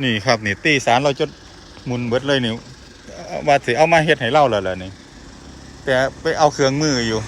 นี่ครับนี่ตีสารเราจะหมุนเบิดเลยนี่เอาว่าสิเอามาเฮ็ดให้เราแล้วล่ะนี่ แต่ไปเอาเครื่องมืออยู่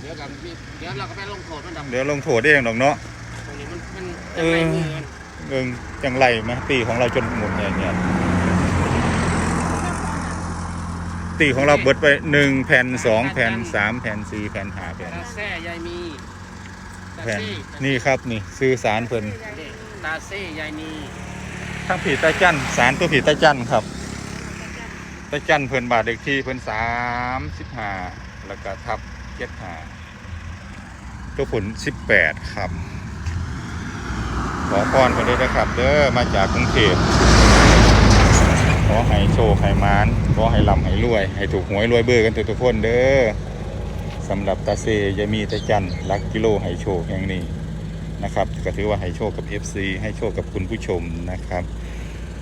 เดี๋ยวกันพี่เดี๋ยวเราก็ไปลงโทษมันดำเดี๋ยวลงโทษเองดอกเนาะตรงนี้มันมันเอจะอไรมือมันเอิงจังไรมาตีของเราจนหมุนเนี่ยเนี่ยตีของเราเบิดไปหนึ่งแผ่นสองแผ่นสามแผ่นสี่แผ่นห้าแผ่นตาแซ่ยายมีตา แผ่นเซ่นี่ครับนี่ซื้อสารเพิ่นตาเซ่ยายมีทั้งผีตาจันสารตัวผีตาจันครับตาจันเพิ่นบาทเด็กที่เพิ่นสามสิบห้าแล้วก็ทับเจ็ดห้าตัวผลสิบแปดครับ ขอพรเพิ่นด้วยนะครับ เด้อมาจากกรุงเทพขอให้โชคให้มานขอให้ร่ำให้รวย ให้ถูกหวยรวยเบอร์กันทุกๆคนเด้อ สำหรับตาเซยามีตาจันลักกิโลให้โชคแห่งนี้นะครับก็ถือว่าให้โชคกับ FC ให้โชคกับคุณผู้ชมนะครับ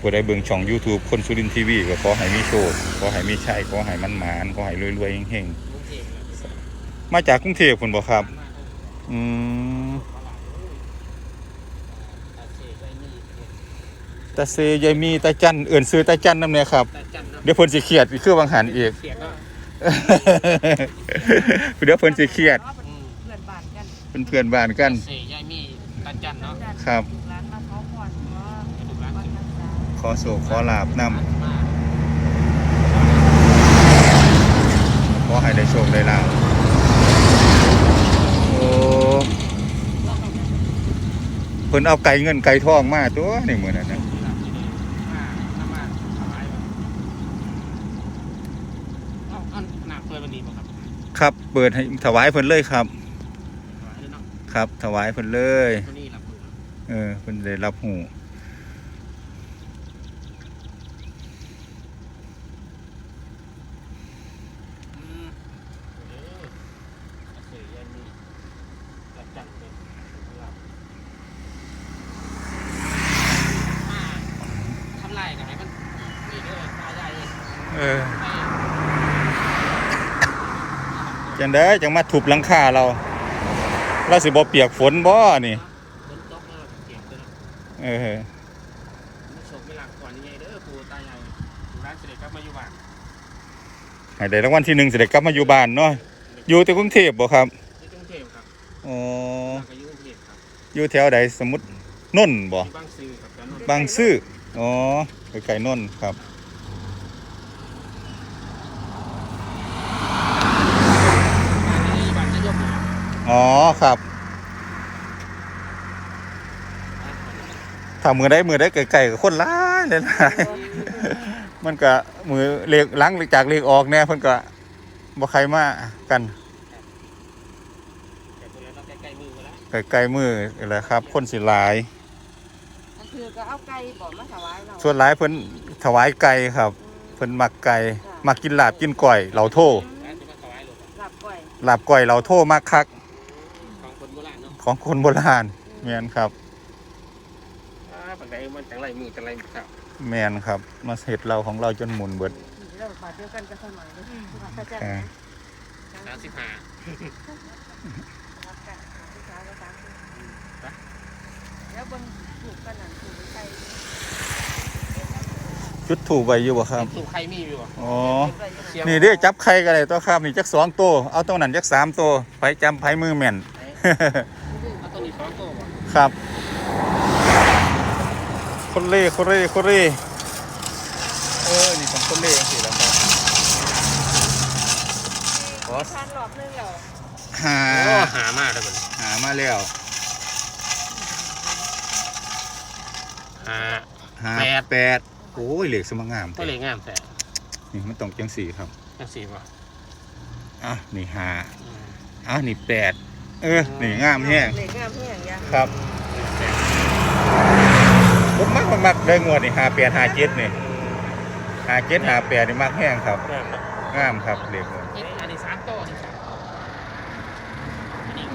ผู้ใดเบิ่งช่อง YouTube คนสุรินทีวีก็ขอให้มีโชคขอให้มีชัยขอให้มันหมานขอให้รวยๆเฮงกรุงเทพฯๆมาจากกรุงเทพคุณบ่ครับ อืมตาเซยายมีตาจันเอื่นซื้อตาจันนำเนี่ยครับเนาะเดี๋ยวเพิ่นสิเครียดอีกคือวังหันอีก เสียงเนาะเดี๋ยวเพิ่นสิเครียดอืมเพื่อนบ้านกันเป็นเพื่อนบ้านกันตาเซ่ยายมีตาจันเนาะครับ ร้านมาเขาผ่อนว่าให้ดูร้านวันสิพรรษาขอโศกขอลาบนำมาขอให้ได้โชคได้ลาบโอ้เพิ่นเอาไก่เงินไก่ทองมาตัวนี่มื้อนั้นน่ะ มาน้ำมาถวายเอ้าอันหนักเปิดวันนี้ป่ะ ครับครับ เปิดให้ถวายเพิ่นเลยครับถวายเลยเนาะครับ ถวายเพิ่นเลยตัวนี้รับมือเออเพิ่นได้รับหู อืมเออตาเซ่ยายมีตาจันเป็นของเรามาทำลายกันให้มันนี่เด้อตายายเอง เออ ไป จังได๋จังมาทุบหลังคาเราเราสิบ่เปียกฝนบ่นี่ฝนตกแล้วเสียงตัวเนาะเออมีโชคมีลาภก่อนยังไงเด้อปู่ตายายปู่ร้านเสด็จกลับมาอยู่บ้านให้ได้รางวัลที่หนึ่งสิได้กลับมาอยู่บ้านเนาะอยู่แต่กรุงเทพบ่ครับที่กรุงเทพครับอ๋อแล้วก็อยู่กรุงเทพครับอยู่แถวใดสมมุตินนท์บ่ที่บางซื่อครับแต่นนท์บางซื่ออ๋อไกลๆนนท์ครับ ที่บ้านนายกนี่ครับ อ๋อ ครับถ้ามือได้มือได้ไกลๆกับคนหลายหลายๆมันก็มือเลขหลังจากเลขออกแน่เพิ่นก็บ่ใครมากันแต่ตัวเราต้องใกล้ๆมือมาแล้วไกลๆมือแหละครับ คนสิหลายก็คือก็เอาไก่บอกมาถวายเราส่วนหลายเพิ่นถวายไก่ครับ เพิ่นมักไก่มักกินลาบกินก้อยเหลาโทร้านที่มาถวายหลวงหลับก่อยลาบก้อยเหลาโทมักคัก ของคนโบราณแม่นครับ อ่าฝั่งใดมันจังไรมือจังไรครับแม่นครับ มาเฮ็ดเราของเราจนหมุนเบิดเราบาดเดียวกันก็สมัยนี้พระเจ้าอ่าสามสิบห้ารักกันผู้ชายก็ตามแล้วบนถูกกันนั่นถูกไก่จุดถูกไว้อยู่บ่ครับถูกใครมีอยู่อะอ๋อเสียงนี่เด้จับไข่กันเลยตัวครับนี่จักสองตัวเอาตัวนั้นจักสามตัวไผจำไผมือแม่น เอาตัวนี้สองตัวบ่ครับคนเล่คนเล่คนเล่เออ นี่ของคนเล่สิแล้วครับขอทานหลอดนึงเหรอหาโอ้หามากเลยมันหามาแล้วหาหาแปดแปดโอ้ยเหล็กสมังงามก็เลยงามแต่นี่มันต้องจังสี่ครับจังสี่บ่อะนี่หาอืมอะนี่แปด เออนี่งามแห้งเหล็กงามแห้งยาครับผมมักมันมักได้งวดนี่หาแปดหาเจ็ดนี่หาเจ็ดหาแปดนี่มักแห้งครับ งามเนาะงามครับเหล็กเอ๊ะอันนี้สามตัวอันนี้สามตัวอันนี้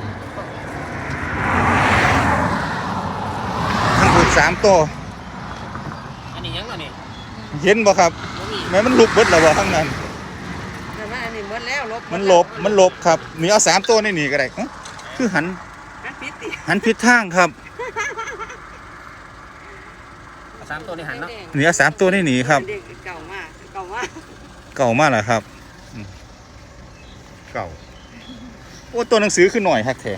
ทั้งหมดสามตัวอันนี้ยังเหรอนี่เห็นบ่ครับบ่มีแม้มันหลุบเบิดแล้วบ่ข้างนั้นแต่ว่าอันนี้หมดแล้วลบมันหลบ มันหลบครับ นี่เอาสามตัวนี่หนีก็ได้เอ้า คือหันมันปิดติหันผิดทางครับสามตัวในหันเนาะเหนือสามตัวนี่หนีครับ เด็กเก่ามากเก่ามากเก่ามากเหรอครับอืมเก่าโอ้ตัวหนังสือขึ้นหน่อยฮักแท้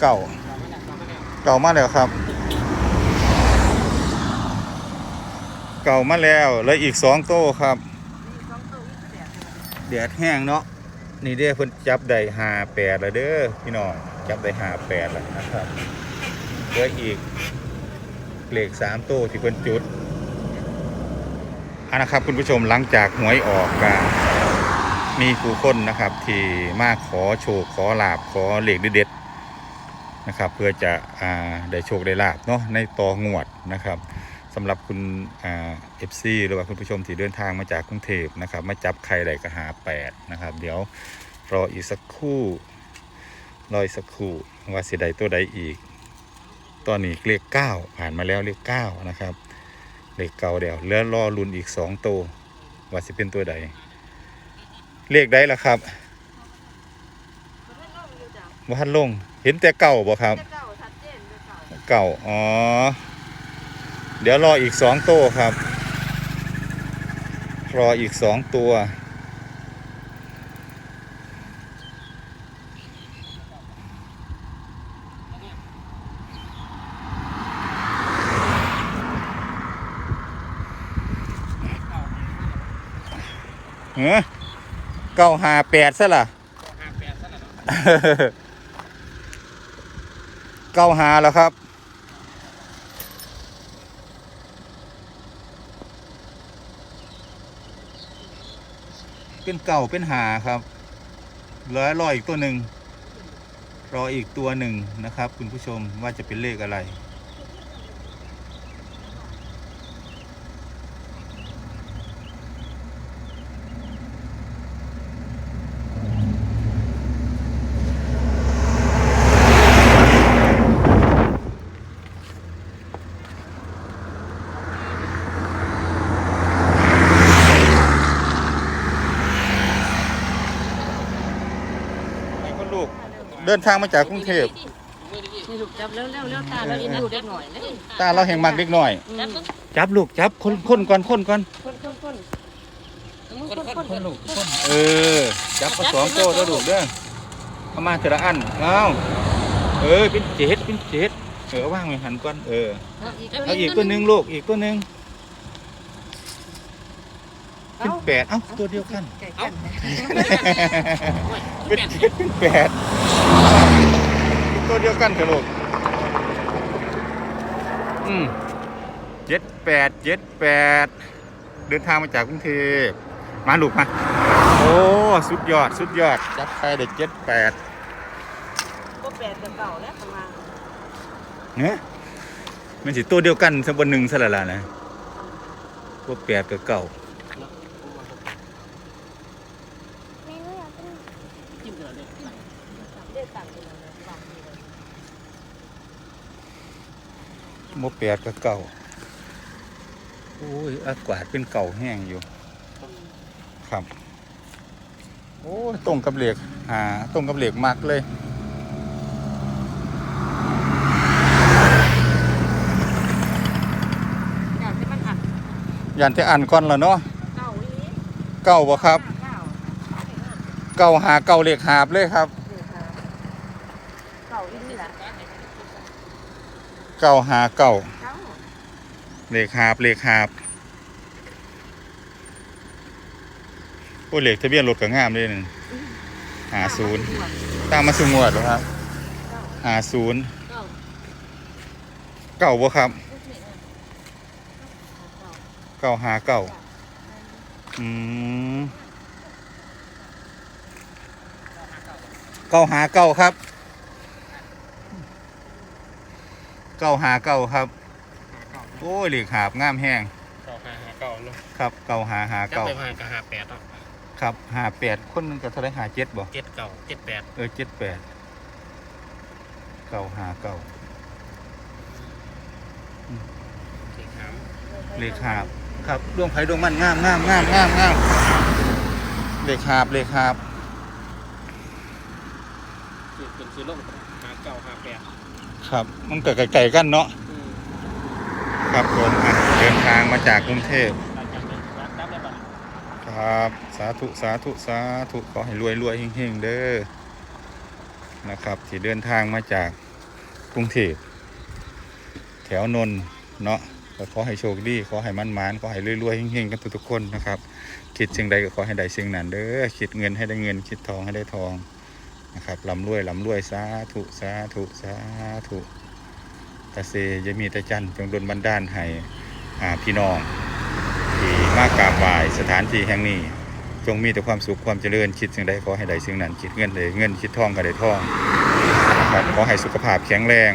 เก่าเก่ามากแล้วครับ เก่ามาแล้วแล้วอีกสองโต้ครับนี่สองตัววิเศษแดดแห้งเนาะ นี่เด้เพิ่นจับได้หาแปดแล้วเด้อพี่น้องจับได้หาแปดแล้วนะครับเหลืออีกเลขสามโต้ที่เพิ่นจุดอันนะครับคุณผู้ชมหลังจากหวยออกกันมีผู้คนนะครับที่มาขอโชคขอลาบขอเหลขเด็ดนะครับ เพื่อจะอ่าได้โชคได้ลาบเนาะในต่องวดนะครับ สำหรับคุณเอฟซีหรือว่าคุณผู้ชมที่เดินทางมาจากกรุงเทพนะครับมาจับใครใดก็หาแปดนะครับ เดี๋ยวรออีกสักครู่รออีกสักครู่ว่าสิใดตัวใดอีก ตอนนี้เลขเก้าผ่านมาแล้วเลขเก้านะครับเลขเก้าเดียวเหลือรอลุ้นอีกสองตัวว่าสิเป็นตัวใดเลขใดล่ะครับมันไม่ลงอยู่จ้ะว่าทันลงเห็นแต่เก่าบ่ครับแต่เก่าชัดเจนเลยเก่าเก่าอ๋อ เดี๋ยวรออีกสองตัวครับ รออีกสองตัว เฮ้เก้าหาแปดซะล่ะห้าแปดซะแล้วเนาะเก้าหาแล้วครับ เป็นเก่าเป็นหาครับเหลือรออีกตัวหนึ่งรออีกตัวหนึ่งนะครับ คุณผู้ชมว่าจะเป็นเลขอะไร ดินทางมาจากกรุงเทพนี่ลูกจับแล้วแล้วแล้วตาแล้วอีดูเด็กหน่อยเลยตาเราแห่งมักเล็กน้อย จับจับลูกจับคนคนก่อนคนก่อนคนคนคนคนคนคนลูกคนเออ จับมาสองโต้แล้วลูกเด้อเอามาแต่ละอันเอาเออเป็นเจ็ดเป็นเจ็ดเออว่างไว้หันก่อนเออเอาอีกตัวหนึ่งลูกอีกตัวหนึ่งเป็นแปดเอ้าตัวเดียวกันไก่กันเป็นเจ็ดเป็นแปด ตัวเดียวกันกับลูกอืมเจ็ดแปดเจ็ดแปดเดินทางมาจากกรุงเทพมาลูกมาโอ้สุดยอดสุดยอดจับใครเด็กเจ็ดแปดก็แปดกับเก่าแล้วประมาณเนี่ยมันสิตัวเดียวกันสักบนหนึ่งสละละนะพวกแปดกับเก่า จิ้มกันเลย เด็กต่างกันเลยบางที โมแปดกับเก่าโอ้ยอากาศเป็นเก่าแห้งอยู่ ครับ โอ้ยตรงกับเหล็กหาตรงกับเหล็กมากเลยอยากให้มันอัดยันที่อ่านก่อนแล้วเนาะเก่าบ่ครับเก่าเก่าหาเก่าเหล็กหาบเลยครับ เก่าอีนี่แหละ เก่าหาเก่าเก่าเหล็กหาบเล็กหาบโอ้เหล็กทะเบียนรถก็งามเลยนี่หาศูนย์ตามมาสุงวดเหรอครับหาศูนย์เก่าเก่าบ่ครับเก่าหาเก่าอืมเก่าหาเก่าครับ เก่าหาเก่าครับ โอ้ยเหล็กหาบงามแห้งเก่าหาหาเก่าเนาะครับเก่าหาหาจับเก่าไปผ่านกับหาแปดเนาะครับหาแปดคนหนึงก็เท่าไรหาเจ็ดบ่ เจ็ดเก่าเจ็ดแปดเออเจ็ดแปดเก่าหาเก่าสี่ขามเลขหาบครับดวงไผ่ดวงมันงามงามงามงามงามเลขหาบเลขหาบคือเป็นคือลงหาเก่าหาแปด ครับ มันก็ไก่ๆกันเนาะครับผมอะเดินทางมาจากกรุงเทพครับ สาธุสาธุสาธุขอให้รวยรวยเฮงๆเด้อนะครับที่เดินทางมาจากกรุงเทพแถวนนท์เนาะก็ขอให้โชคดีขอให้มั่นหมานขอให้รวยๆเฮงๆกันทุกๆคนนะครับ คิดสิ่งใดก็ขอให้ได้สิ่งนั้นเด้อคิดเงินให้ได้เงิน คิดทองให้ได้ทอง นะครับลำรวยลำรวยสาธุสาธุสาธุตาเซยมีตาจันจงดลบันดาลให้พี่น้องที่มากราบไหว้สถานที่แห่งนี้ จงมีแต่ความสุขความเจริญคิดสิ่งใดขอให้ได้สิ่งนั้นคิดเงินได้เงินคิดทองก็ได้ทองนะครับขอให้สุขภาพแข็งแรง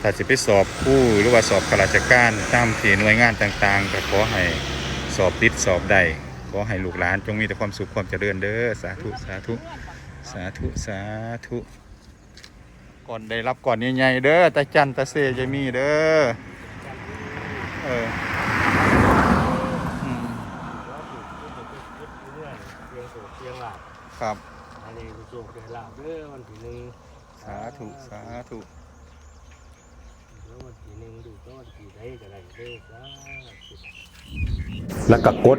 ถ้าจะไปสอบคู่หรือว่าสอบข้าราชการตามที่หน่วยงานต่างๆก็ขอให้สอบติดสอบได้ อให้ลูกหลานจงมีแต่ความสุขความเจริญเด้อสาธุสาธุสาธุสาธุก่อนได้รับก่อนใหญ่ๆเด้อตาจันตาเซยายมีเด้อเอออืมแล้วถูกยึดยึดเรื่องโศกเรียงหลับครับอันนี้โศกเรียงหลับเด้อวันที่หนึ่งสาธุสาธุแล้ววันที่หนึ่งดูก็วันที่ใดก็ได้เด้อสาธุแล้วก็กด